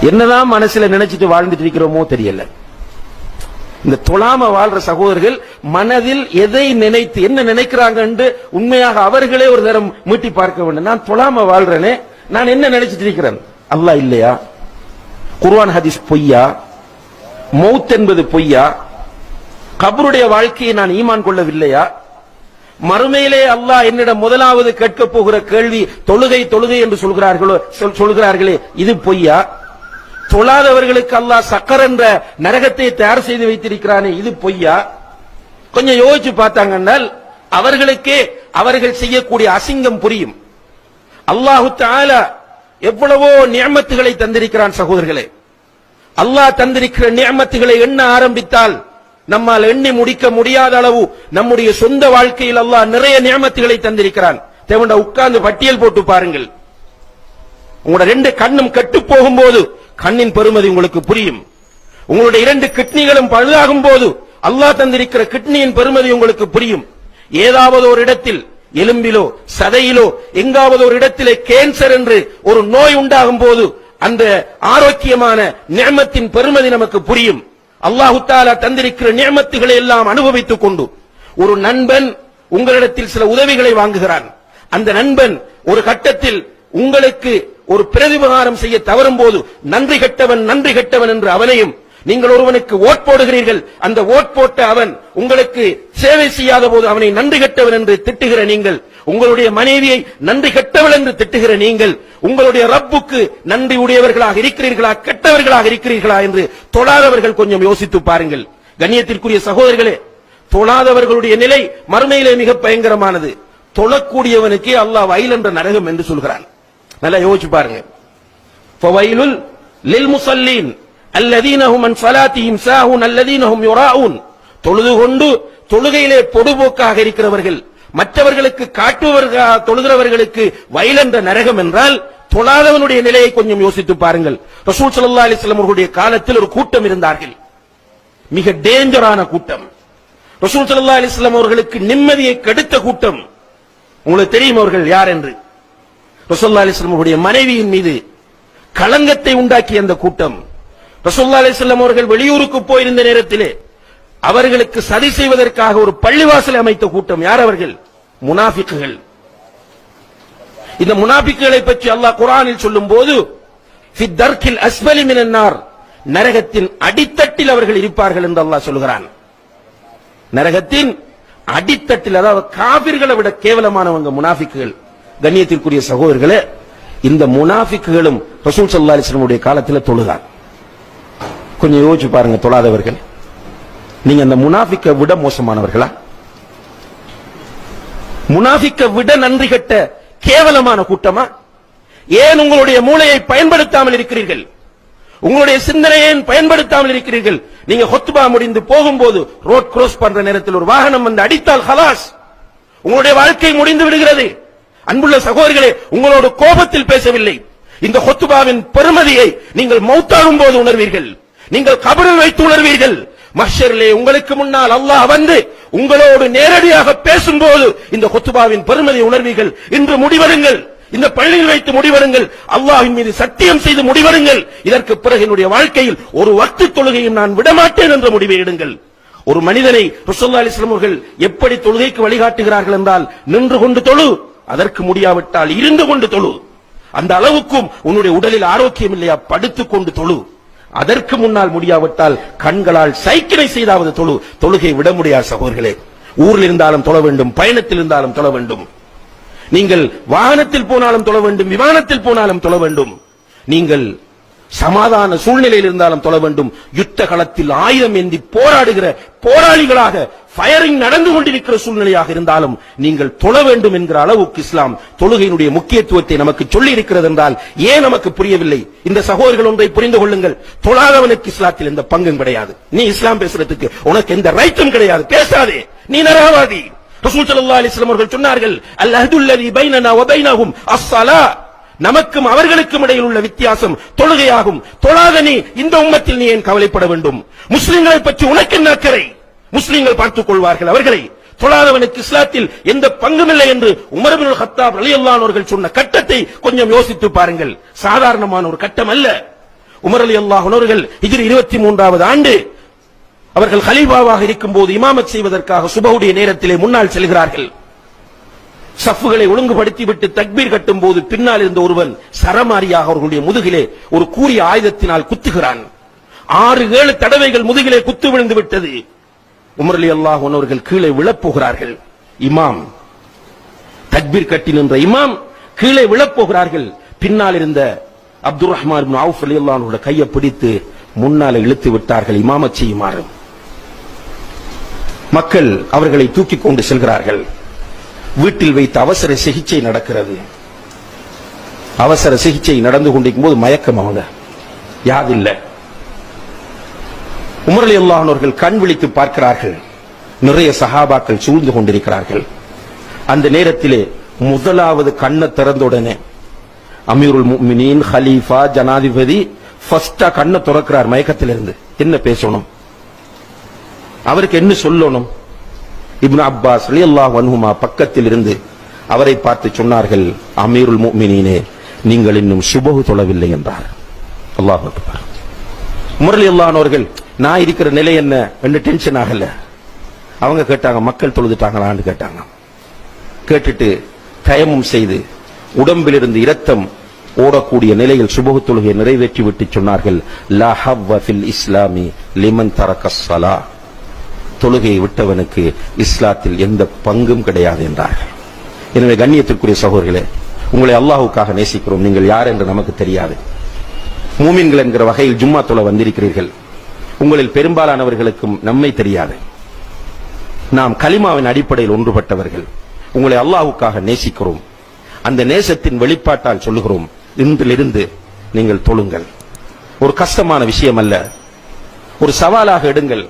என்னதான் மனசுல நினைச்சிட்டு வாழ்ந்துட்டு இருக்கிறோமோ தெரியல. இந்த தொழாம வாழ்ற சகோதரர்கள் மனதில் எதை நினைத்து என்ன நினைக்கிறாங்க உண்மையாக அவர்களே ஒரு தரம் மீட்டி பார்க்க வேண்டும். நான் தொழாம வாழ்றேனே நான் என்ன நினைச்சிட்டு இருக்கிறேன்? அல்லாஹ் இல்லையா? குர்வான் ஹதீஸ் பொய்யா? மௌத் என்பது பொய்யா? கபருடைய வாழ்க்கையை நான் ஈமான் கொள்ளவில்லையா? மறுமையிலே அல்லாஹ் என்னிடம் முதலாவது கேட்க போகிற கேள்வி தொழுகை தொழுகை என்று சொல்கிறார்களோ சொல்- சொல்கிறார்களே இது பொய்யா? தொழாதவர்களுக்கு அல்லாஹ் சக்கர் என்ற நரகத்தை தயார் செய்து வைத்திருக்கிறானே இது பொய்யா? கொஞ்சம் யோசிச்சு பார்த்தாங்கன்னால் அவர்களுக்கே அவர்கள் செய்யக்கூடிய அசிங்கம் புரியும். அல்லாஹு தாலா எவ்வளவோ நியமத்துகளை தந்திருக்கிறான் சகோதரர்களே. அல்லாஹ் தந்திருக்கிற நியமத்துகளை எண்ண ஆரம்பித்தால் நம்மால் எண்ணி முடிக்க முடியாத அளவு நம்முடைய சொந்த வாழ்க்கையில் அல்லாஹ் நிறைய நியமத்துகளை தந்திருக்கிறான். தேவண்ட உட்கார்ந்து பட்டியல் போட்டு பாருங்கள். உங்களோட ரெண்டு கண்ணும் கெட்டு போகும்போது கண்ணின் பெருமதி உங்களுக்கு புரியும். உங்களுடைய இரண்டு கிட்னிகளும் பழுதாகும் போது அல்லாஹ் தந்திருக்கிற கிட்னியின் பெருமதி உங்களுக்கு புரியும். ஏதாவது ஒரு இடத்தில் எலும்பிலோ சதையிலோ எங்காவது ஒரு இடத்திலே கேன்சர் என்று ஒரு நோய் உண்டாகும் போது அந்த ஆரோக்கியமான நியமத்தின் பெருமதி நமக்கு புரியும். அல்லாஹு தாலா தந்திருக்கிற நியமத்துகளை எல்லாம் அனுபவித்துக் கொண்டு ஒரு நண்பன் உங்களிடத்தில் சில உதவிகளை வாங்குகிறான். அந்த நண்பன் ஒரு கட்டத்தில் உங்களுக்கு ஒரு பிரதிபகாரம் செய்ய தவறும் போது நன்றி கெட்டவன் நன்றி கெட்டவன் என்று அவனையும் நீங்கள் ஒருவனுக்கு ஓட் போடுகிறீர்கள். அந்த ஓட் போட்ட அவன் உங்களுக்கு சேவை செய்யாத போது அவனை நன்றி கெட்டவன் என்று திட்டுகிற நீங்கள் உங்களுடைய மனைவியை நன்றி கெட்டவள் என்று திட்டுகிற நீங்கள் உங்களுடைய ரப்புக்கு நன்றி உடையவர்களாக இருக்கிறீர்களா கெட்டவர்களாக இருக்கிறீர்களா என்று தொழாதவர்கள் கொஞ்சம் யோசித்து பாருங்கள். கண்ணியத்திற்குரிய சகோதரர்களே தொழாதவர்களுடைய நிலை மறுமையிலே மிக பயங்கரமானது. தொழக்கூடியவனுக்கே அல்லாஹ் வயல் என்ற நரகம் என்று சொல்கிறான். நல்லா யோசிச்சு பாருங்க. ஃபவைலுல் லில் முஸல்லீன் அல்லதீனஹும் அன் ஸலாத்திஹிம் சாஹூன் அல்லதீனஹும் யுராஊன் தொழுது கொண்டு தொழுகையிலே பொடுபோக்காக இருக்கிறவர்கள் மற்றவர்களுக்கு காட்டுவர்களாக தொழுகிறவர்களுக்கு வயலென்ற நரகம் என்றால் தொழாதவனுடைய நிலையை கொஞ்சம் யோசித்து பாருங்கள். ரசூல் சல்லா அலைஹி அவர்களுடைய காலத்தில் ஒரு கூட்டம் இருந்தார்கள். மிக டேஞ்சரான கூட்டம். ரசூல் சல்லா அலிஸ்லாம் அவர்களுக்கு நிம்மதியை கெடுத்த கூட்டம். உங்களுக்கு தெரியும் அவர்கள் யார் என்று. ரசோல்லா அலிஸ்லாம் அவருடைய மனைவியின் மீது களங்கத்தை உண்டாக்கிய அந்த கூட்டம். ரசோல்லா அலிஸ்லாம் அவர்கள் வெளியூருக்கு போயிருந்த நேரத்திலே அவர்களுக்கு சதி செய்வதற்காக ஒரு பள்ளிவாசலை அமைத்த கூட்டம். யார் அவர்கள்? முனாபிக்குகள் இந்த முனாபிக்குகளை பற்றி அல்லாஹ் குரானில் சொல்லும் போது அஸ்பலி நரகத்தின் அடித்தட்டில் அவர்கள் இருப்பார்கள் என்று அல்லாஹ் சொல்கிறான். நரகத்தின் அடித்தட்டில் அதாவது காவிர்களை விட கேவலமானவங்க முனாஃபிக்குகள். கண்ணியத்திற்குரிய சகோதரர்களே இந்த முனாஃபிக்குகளும் ரசூல் சல்லா அலிஸ்லமுடைய காலத்தில் தொழுதான். கொஞ்சம் யோசிச்சு பாருங்க தொழாதவர்கள். நீங்க அந்த முனாஃபிக்க விட மோசமானவர்களா? முனாஃபிக்க விட நன்றி கட்ட கேவலமான கூட்டமா? ஏன் உங்களுடைய மூளையை பயன்படுத்தாமல் இருக்கிறீர்கள்? உங்களுடைய சிந்தனையை பயன்படுத்தாமல் இருக்கிறீர்கள்? நீங்க ஹொத்துபா முடிந்து போகும்போது ரோட் கிராஸ் பண்ற நேரத்தில் ஒரு வாகனம் வந்து அடித்தால் ஹலாஸ். உங்களுடைய வாழ்க்கை முடிந்து விடுகிறது. அன்புள்ள சகோதரர்களே உங்களோட கோபத்தில் பேசவில்லை. இந்த ஹொத்துபாவின் பெருமதியை நீங்கள் மௌத்தாகும் போது உணர்வீர்கள். நீங்கள் கபரில் வைத்து உணர்வீர்கள். மஹ்ஷரிலே உங்களுக்கு முன்னால் அல்லாஹ் வந்து உங்களோடு நேரடியாக பேசும்போது இந்த ஹொத்துபாவின் பெருமதியை உணர்வீர்கள். இன்று முடிவருங்கள் இந்த பள்ளியில் வைத்து முடிவருங்கள் அல்லாஹின் மீது சத்தியம் செய்து முடிவருங்கள் இதற்கு பிறகு என்னுடைய வாழ்க்கையில் ஒரு வக்து தொழுகையும் நான் விடமாட்டேன் என்ற முடிவை எடுங்கள். ஒரு மனிதனை ருசல்லா அலிஸ்லாம் அவர்கள் எப்படி தொழுகைக்கு வழிகாட்டுகிறார்கள் என்றால் நின்று கொண்டு தொழு. அதற்கு முடியாவிட்டால் இருந்து கொண்டு தொழு. அந்த அளவுக்கும் உன்னுடைய உடலில் ஆரோக்கியம் இல்லையா படுத்துக் கொண்டு தொழு. அதற்கு முன்னால் முடியாவிட்டால் கண்களால் சைக்கிளை செய்தாவது தொழு. தொழுகை விட முடியாது சகோதர்களே ஊரில் இருந்தாலும் தொழ வேண்டும் பயணத்தில் இருந்தாலும் தொழ வேண்டும். நீங்கள் வாகனத்தில் போனாலும் தொழ வேண்டும் விமானத்தில் போனாலும் தொழ வேண்டும். நீங்கள் சமாதான சூழ்நிலையில் இருந்தாலும் தொழ வேண்டும். யுத்த களத்தில் ஆயுதம் ஏந்தி போராடுகிற போராளிகளாக ஃபயரிங் நடந்து கொண்டிருக்கிற சூழ்நிலையாக இருந்தாலும் நீங்கள் தொழ வேண்டும் என்கிற அளவுக்கு இஸ்லாம் தொழுகையினுடைய முக்கியத்துவத்தை நமக்கு சொல்லி இருக்கிறது என்றால் ஏன் நமக்கு புரியவில்லை? இந்த சகோதரர்கள் ஒன்றை புரிந்து கொள்ளுங்கள். தொழாதவனுக்கு இஸ்லாத்தில் எந்த பங்கும் கிடையாது. நீ இஸ்லாம் பேசுறதுக்கு உனக்கு எந்த ரைட்டும் கிடையாது. பேசாதே. நீ நரகவாதி. ரசூல் அவர்கள் சொன்னார்கள் அல் பைனனா அஸ்ஸலா நமக்கும் அவர்களுக்கும் இடையில் உள்ள வித்தியாசம் தொழுகையாகும். தொழாத நீ இந்த உம்மத்தில் நீ ஏன் கவலைப்பட வேண்டும்? முஸ்லிம்களை பற்றி உனக்கு என்ன அக்கறை? முஸ்லிம்கள் பார்த்துக் கொள்வார்கள். அவர்களை தொழாதவனுக்கு இஸ்லாத்தில் எந்த பங்கும் இல்லை என்று உமரபின் ஹத்தாப் கத்தாப் சொன்ன கட்டத்தை கொஞ்சம் யோசித்து பாருங்கள். சாதாரணமான ஒரு கட்டம் அல்ல. உமர் அலி அல்லாஹ் அவர்கள் இருபத்தி மூன்றாவது ஆண்டு அவர்கள் ஹலீபாவாக இருக்கும் போது இமாமத் செய்வதற்காக சுபவுடைய நேரத்திலே முன்னால் செல்கிறார்கள். சஃப்புகளை ஒழுங்குபடுத்தி விட்டு தக்பீர் கட்டும் போது பின்னால் இருந்த ஒருவன் சரமாரியாக அவர்களுடைய முதுகிலே ஒரு கூறிய ஆயுதத்தினால் குத்துகிறான். ஆறு ஏழு தடவைகள் முதுகிலே குத்து விழுந்து விட்டது. உமர்லி அல்லாஹ் அவர்கள் கீழே விழப்போகிறார்கள். இமாம். தக்பீர் கட்டி நின்ற இமாம் கீழே விழப்போகிறார்கள். பின்னால் இருந்த அப்துல் ரஹ்மான் அவுஃப் அலி ரலியல்லாஹு கையை பிடித்து முன்னால இழுத்து விட்டார்கள். இமாம செய்யுமாறு. மக்கள் அவர்களை தூக்கி கொண்டு செல்கிறார்கள். வீட்டில் வைத்து அவசர சிகிச்சை நடக்கிறது. அவசர சிகிச்சை நடந்து கொண்டிருக்கும் போது மயக்கம் அவங்க. யாதில்ல அலி அவர்கள் கண் விழித்து பார்க்கிறார்கள். நிறைய சஹாபாக்கள் சூழ்ந்து கொண்டிருக்கிறார்கள். அந்த நேரத்திலே முதலாவது கண்ணை திறந்தவுடனே அமீருல் முஃமினீன் ஹலீஃபா ஜனாதிபதி ஃபர்ஸ்டா கண்ணை திறக்கிறார் மயக்கத்திலிருந்து. என்ன பேசணும்? அவருக்கு என்ன சொல்லணும்? இப்னு அப்பாஸ் ரலியல்லாஹு வன்ஹுமா பக்கத்தில் இருந்து அவரை பார்த்து சொன்னார்கள் அமீருல் முஃமினீனே நீங்கள் இன்னும் சுபகு தொழவில்லை என்றார். அல்லாஹ் முரளி அல்லானோர்கள் நான் இருக்கிற நிலை என்ன? என்று டென்ஷன் ஆகல. அவங்க கேட்டாங்க மக்கள் தொழுதுட்டாங்களான்னு கேட்டாங்க. கேட்டுட்டு தயமும் செய்து உடம்பிலிருந்து இரத்தம் ஓடக்கூடிய நிலையில் சுபகு தொழுகையை நிறைவேற்றி விட்டு சொன்னார்கள் லா இஸ்லாமி லிமன் தரக்கசலா தொழுகையை விட்டவனுக்கு இஸ்லாத்தில் எந்த பங்கும் கிடையாது என்றார்கள். எனவே கண்ணியத்திற்குரிய சகோதரர்களே உங்களை அல்லாஹுக்காக நேசிக்கிறோம். நீங்கள் யார் என்று நமக்கு தெரியாது. மூமின்கள் என்கிற வகையில் ஜும்மா தொலை வந்திருக்கிறீர்கள். உங்களில் பெரும்பாலானவர்களுக்கும் நம்மை தெரியாது. நாம் கலிமாவின் அடிப்படையில் ஒன்றுபட்டவர்கள். உங்களை அல்லாஹுக்காக நேசிக்கிறோம். அந்த நேசத்தின் வெளிப்பாட்டால் சொல்லுகிறோம். இன்றிலிருந்து நீங்கள் தொழுங்கள். ஒரு கஷ்டமான விஷயம் அல்ல ஒரு சவாலாக எடுங்கள்.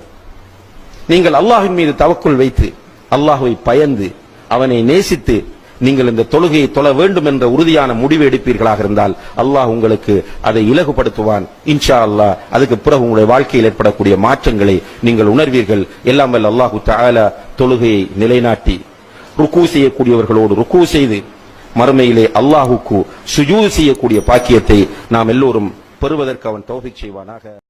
நீங்கள் அல்லாஹின் மீது தவக்குள் வைத்து அல்லாஹுவை பயந்து அவனை நேசித்து நீங்கள் இந்த தொழுகையை தொழ வேண்டும் என்ற உறுதியான முடிவு எடுப்பீர்களாக இருந்தால் அல்லாஹ் உங்களுக்கு அதை இலகுபடுத்துவான். இன்ஷா அல்லாஹ் அதுக்கு பிறகு உங்களுடைய வாழ்க்கையில் ஏற்படக்கூடிய மாற்றங்களை நீங்கள் உணர்வீர்கள். எல்லாம் வல்ல அல்லாஹு தஆலா தொழுகையை நிலைநாட்டி ருக்கு செய்யக்கூடியவர்களோடு ருக்கு செய்து மறுமையிலே அல்லாஹுக்கு சுஜூ செய்யக்கூடிய பாக்கியத்தை நாம் எல்லோரும் பெறுவதற்கு அவன் தௌஃபீக் செய்வானாக.